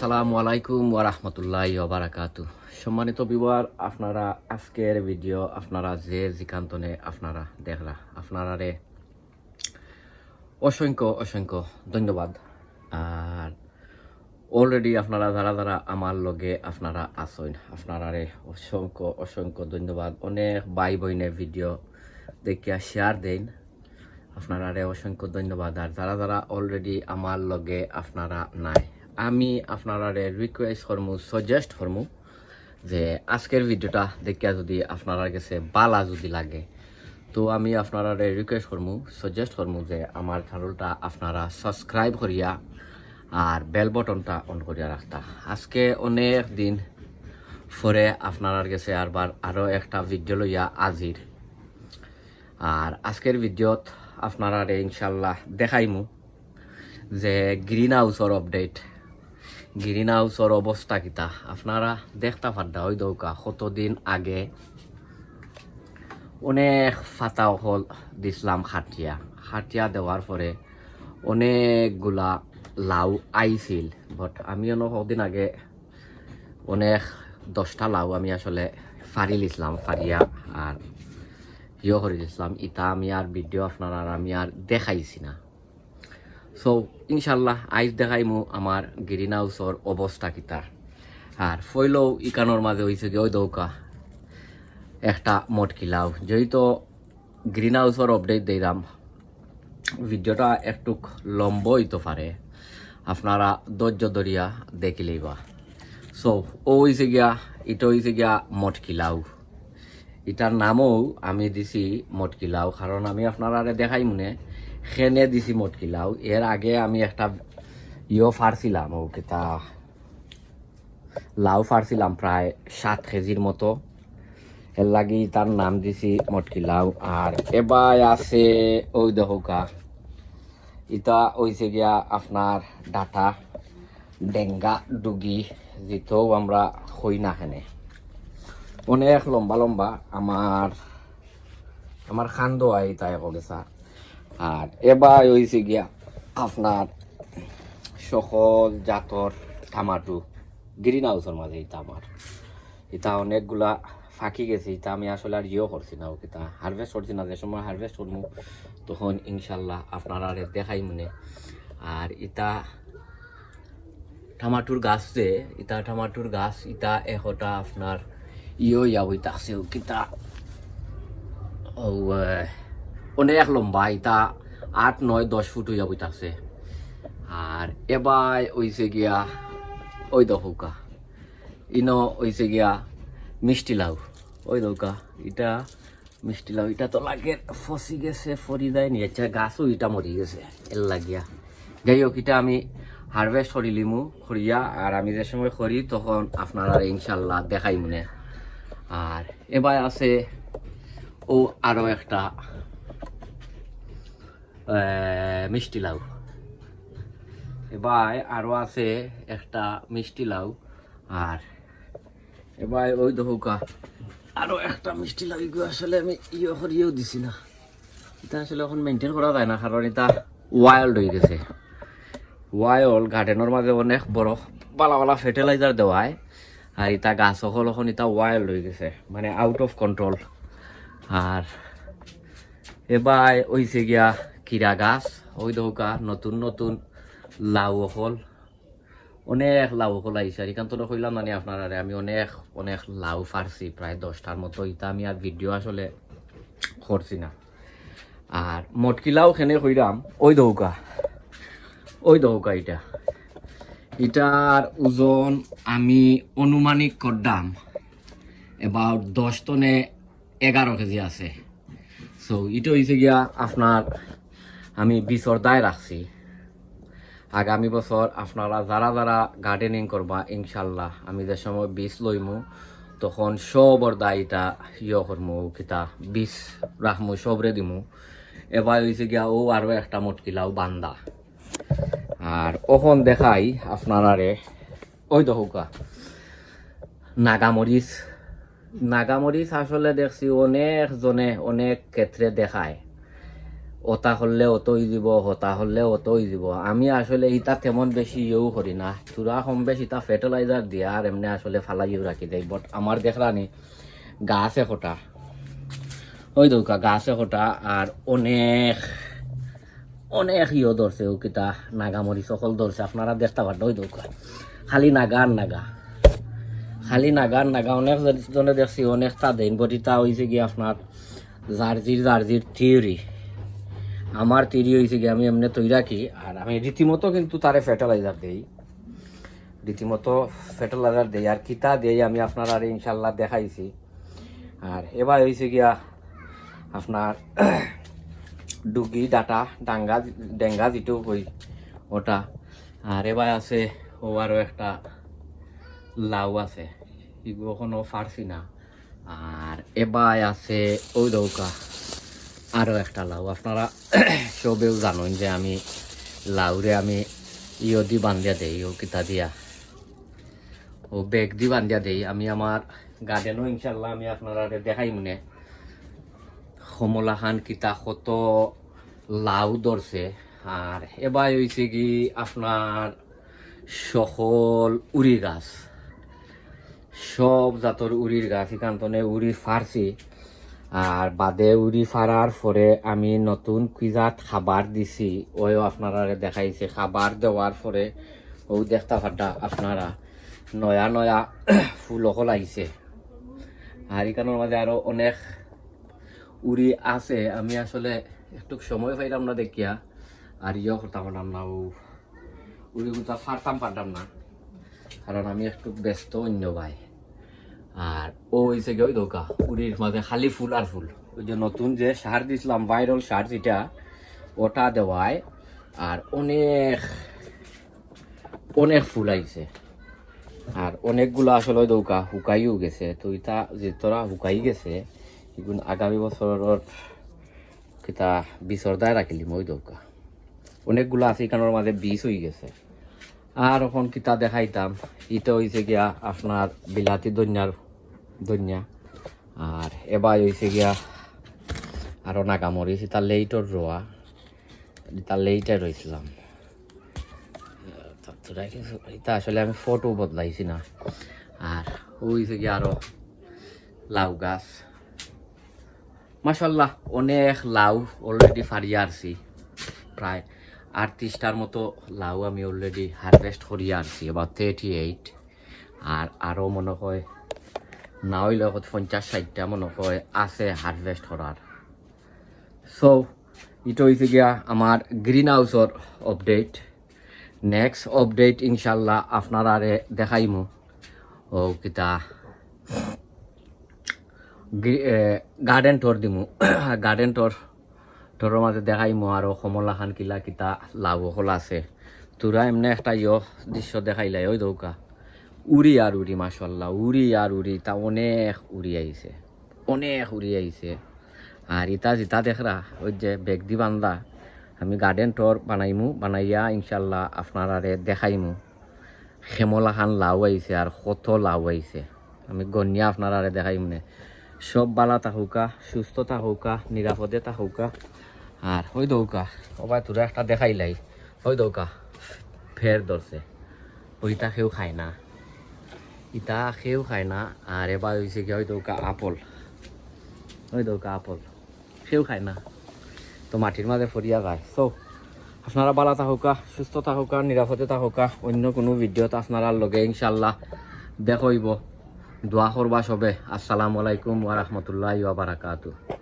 আসসালামু আলাইকুম ওয়া রাহমাতুল্লাহি ওয়া বারাকাতু সম্মানিত বিবার আপনারা আজকের ভিডিও আপনারা যে জিকান্তনে আপনারা দেখলা আপনারা রে অসংখ্য অসংখ্য ধন্যবাদ। আর অলরেডি আপনারা যারা যারা আমার লগে আপনারা আসেন আপনারা রে অসংখ্য অসংখ্য ধন্যবাদ। অনেক ভাই বোনের ভিডিও দেখিয়া শেয়ার দেন। আপনারা রে অসংখ্য ধন্যবাদ। আর যারা যারা অলরেডি আমার লগে আপনারা নাই আমি আপনারা রিকোয়েস্ট করমু সাজেস্ট করমু যে আজকের ভিডিওটা দেখিয়া যদি আপনারা কাছে বালা যদি লাগে, তো আমি আপনারা রিকোয়েস্ট করমু সাজেস্ট করমু যে আমার চ্যানেলটা আপনারা সাবস্ক্রাইব করিয়া আর বেল বটনটা অন করিয়া রাখতা। আজকে অনেক দিন পরে আপনার কাছে আরবার আরও একটা ভিডিও লইয়া আজির আর আজকের ভিডিওত আপনারা ইনশাল্লাহ দেখাইমু যে গ্রিন হাউসর আপডেট গ্রিন হাউসর অবস্থা কিতা? আপনারা দেখতা পারদা ওই দৌকা, কতদিন আগে? অনেক ফাতা হল দিছিলাম খাটিয়া। খাটিয়া দেওয়ার পরে অনেকগুলা লাউ আইছিল বাট আমি অনেক কদিন আগে অনেক দশটা লাউ আমি আসলে ফারি লিছিলাম ফারিয়া আর ইয়ে করে দিয়েছিলাম ইটা আমি আর ভিডিও আপনার আর আমি আর দেখাইছি না। সো ইনশাল্লাহ আইজ দেখাইমু আমার গ্রিন হাউসর অবস্থা কিতা আর ফইলেও ইকানোর মাঝে হয়েছে কি, ওই দৌকা। একটা মটকিলাও যেহেতু গ্রিন হাউসর আপডেট দিলাম, ভিডিওটা একটু লম্ব হইতে পারে। আপনারা ধৈর্য ধরিয়া দেখিলেই বা সো ও হয়েছে গিয়া ইটো হয়েছে গিয়া মটকিলাও এটার নামও আমি দিছি মটকিলাও কারণ আমি আপনারা দেখাই মনে খেনে দিছি মটকিলাও এর আগে আমি একটা ইয়ে ফারছিলাম ও কিতা লাউ ফারছিলাম প্রায় সাত কেজির মতো। এর লাগি তার নাম দিছি মটকিলাও আর এবার আছে ওই দেখোকা ইটা হয়েছে গিয়া আপনার ডাটা ডেঙ্গা ডুগি, যেটাও আমরা হই না খেনে। অনেক লম্বা লম্বা আমার আমার খান্দ আই তাই করেছা আর এবার হয়েছে গিয়া আপনার সকল জাতর টামাটো গ্রিন হাউসের মাঝে এটা আমার এটা অনেকগুলা ফাঁকি গেছে এটা আমি আসলে আর ইয়েও করছি না এটা হারভেস্ট করছি না, যে সময় হারভেস্ট করব তখন ইনশাল্লাহ আপনারা আর দেখাই মনে। আর এটা টমাটোর গাছ যে ইটা টমাটোর গাছ ইটা এশটা আপনার ইয়ে ইয়া হইতাছে কিতা ও অনেক লম্বা, ইটা আট, নয়, দশ ফুট হয়ে হইয়া হইতাছে আর এবার হইছে গিয়া ওই দৌকা ইনো হইছে গিয়া মিষ্টি লাউ। ওই দৌকা এটা মিষ্টি লাউ। এটা তো লাগে ফসি গেছে, ফরি যায় নি। আচ্ছা গাছও ইটা মরি গেছে, এর লাগিয়া। যাই হোক এটা আমি হারভেস্ট করিলিমু খরিয়া। আর আমি যে সময় করি তখন আপনারা ইনশাল্লাহ দেখাই মনে আর এবার আছে, ও আরও একটা মিষ্টি লাউ। এবার আরও আছে একটা মিষ্টি লাউ, আর এবার ওই দহুকা আরও একটা মিষ্টি লাউ, এগুলো আসলে আমি ইয়ে করিয়েও দিছি না। এটা আসলে এখন মেনটেন করা যায় না, কারণ এটা ওয়াইল্ড হয়ে গেছে। ওয়াইল্ড গার্ডেনের মাঝে অনেক বড় বালা বালা ফার্টিলাইজার দেওয়ায় আর ইটা গাছ সকল এখন ইটা ওয়াইল্ড হয়ে গেছে মানে আউট অফ কন্ট্রোল আর এবার হইছে গিয়া কিরা গাছ, ওই দৌকা নতুন নতুন লাউ হল। অনেক লাউ হল আইসে আর এখান তো কইলাম মানে আপনারা আমি অনেক অনেক লাউ ফারছি প্রায় দশটার মতো। ইটা আমি আর ভিডিও আসলে করছি না। আর মটকিলাও খেনে কইরাম ওই দৌকা ওই দৌকা এটা এটার ওজন আমি অনুমানিক করলাম এবার দশ টনে এগারো কেজি আছে। সো এটা হয়েছে গিয়া আপনার আমি বিচর দায় রাখছি। আগামী বছর আপনারা যারা যারা গার্ডেনিং করবা ইনশাল্লাহ আমি যে সময় বীজ লইমু, তখন সবর দায়টা ইয়ে করমু, কিতা বীজ রাখমু, সবরে দিমু। এবার হয়েছে গিয়া ও আরও একটা মটকিলাও বান্দা। আর ওখন দেখাই আপনারারে, ওই দহুকা নাগামরিচ। নাগামরিচ আসলে দেখছি অনেক জনে অনেক ক্ষেত্রে দেখায়। ওতা করলে অতই দিব হতা হলে অতই দিব। আমি আসলে ইতা তেমন বেশি ইয়েও করি না। চূড়া কম বেশি তা ফার্টিলাইজার দিয়ে আর এমনি আসলে ফালাইও রাখি দেয়। বাট আমার দেখলানি গাছে ফোটা ওই দৌকা গাছে ফোটা আর অনেক অনেক ইয়ে ধরছে ও কিতা। নাগামরি সকল ধরছে আপনারা দেখতে পারেন ওই দৌকা খালি নাগা আর নাগা। খালি নাগা নাগা। অনেক জনে দেখছি অনেকটা দেন। বটিটা হয়েছে কি আপনার জার্জির জার্জির থিওরি আমার তৈরি হয়েছে কি আমি এমনি তৈরি রাখি আর আমি রীতিমতো কিন্তু তারে ফার্টিলাইজার দেই। রীতিমতো ফার্টিলাইজার দেই, আর কিতা দেই আমি আপনার আর ইনশাল্লাহ দেখাইছি। আর এবার হয়েছে গিয়া আপনার ডুগি, ডাটা, ডাঙ্গা, ডেঙ্গা যেটো কই ওটা। আর এবার আছে ও আরও একটা লাউ আছে, এগুলো কোনো ফারছি না। আর এবার আছে ওই দৌকা। আরও একটা লাউ। আপনারা সবেও জানেন যে আমি লাউরে আমি ইয় দি বান্ধিয়া দেই ও কিতা দিয়া। ও বেগ দি বান্ধিয়া দেই। আমি আমার গার্ডেনও ইনশাল্লাহ আমি আপনারা দেখাই মনে। কমলাখান কিতা কত লাউ ধরছে। আর এবার হয়েছে কি আপনার সকল উড়ি গাছ। সব জাতর উড়ির গাছ এখানে উড়ি ফারছি আর বাদে উড়ি ফারার পরে আমি নতুন কিজাত খাবার দিছি। ওও আপনারা দেখাইছে। খাবার দেওয়ার পরে ও দেখতে পাটা আপনারা নয়া নয়া ফুল অকল আহিছে। আর এখানের মাঝে আরও অনেক উড়ি আছে। আমি আসলে একটু সময় পাইলাম না দেখিয়া। আর ইয়ে করতাম না ও উড়ি গুতা ফারতাম পারতাম না। কারণ আমি একটু ব্যস্ত অন্য ভাই আর ও গিয়ে ওই দোকা উড়ির মাঝে খালি ফুল আর ফুল। ওই যে নতুন যে সার দিছিলাম ভাইরাল সার যেটা, ওটা দেওয়ায় আর অনেক অনেক ফুল আইছে। আর অনেকগুলো আসলে দৌকা শুকাইও গেছে। তো ইটা যে তোরা শুকাই গেছে এগুন আগামী বছরের কিতা বিচর্দায় রাখিলিম ওই দৌকা অনেকগুলো আছে এখানোর মাঝে বিষ হয়ে গেছে। আর এখন কিতা দেখাইতাম? ইটা হয়েছে গিয়া আপনার বিলাতি দন্যার দন্যা। আর এবার হয়েছে গিয়া আরও নাগামরিচ এটা লেইটর রোয়া। এটা লেইটে রয়েছিলাম এটা আসলে আমি ফটো বদলাইছি না। আর হয়েছে গিয়া আরও লাউ গাছ। মাসাল্লাহ অনেক লাউ অলরেডি ফারিয়ে আসছি প্রায় আটত্রিশটার মতো লাউ আমি অলরেডি হারভেস্ট করিয়ে আসছি about থার্টি এইট আর আরও মনে হয় না হইলে হয়তো পঞ্চাশ ষাটটা মনে হয় আছে হারভেস্ট করার সো এটা হয়েছে গিয়া আমার গ্রিন হাউসর আপডেট নেক্সট আপডেট ইনশাল্লাহ আপনারা দেখাইমু। ও, কিতা গার্ডেন টর দিমু। গার্ডেন টর টৰৰ মাজে দেখাইমু আৰু কমলা খান কিলা কিতা লাভ হল আছে। তোরা এমনি একটা ইয় দৃশ্য দেখাইলাই ওই দৌকা। উড়ি আর উড়ি মাসাল্লাহ উড়ি আর উড়ি তা অনেক উড়ি আইছে অনেক উড়ি আইছে আর ইতা জিতা দেখরা ওই যে বেগ দি বান্ধা আমি গার্ডেন টর বানাইমু, বানাইয়া ইনশাল্লাহ আপনারা দেখাইমু। খেমলা খান লাউ আইছে আর কত লাউ আইছে আমি গনিয়া আপনারা দেখাইম নে সব বালা থাকুকা, সুস্থ থাকুকা নিরাপদে থাকুকা। আর ওই দৌকা, ওবাই তোরা একটা দেখাইলাই। ওই দৌকা, ফের ধরছে। ওইটা কেউ খায় না। ইটা কেউ খায় না, আর এবার হয়েছে কি ওই দৌকা আপল। ওই দৌকা আপল কেউ খায় না। তো মাটির মাঝে ফরিয়া যায়। সো আপনারা ভালো থাকুকা, সুস্থ থাকুকা, নিরাপদে থাকুকা। অন্য কোনো ভিডিওতে আপনারা লগে ইনশাল্লাহ দেখইব দোয়া করবা সবে। আসসালামু আলাইকুম ওয়া বারাকাতুহু।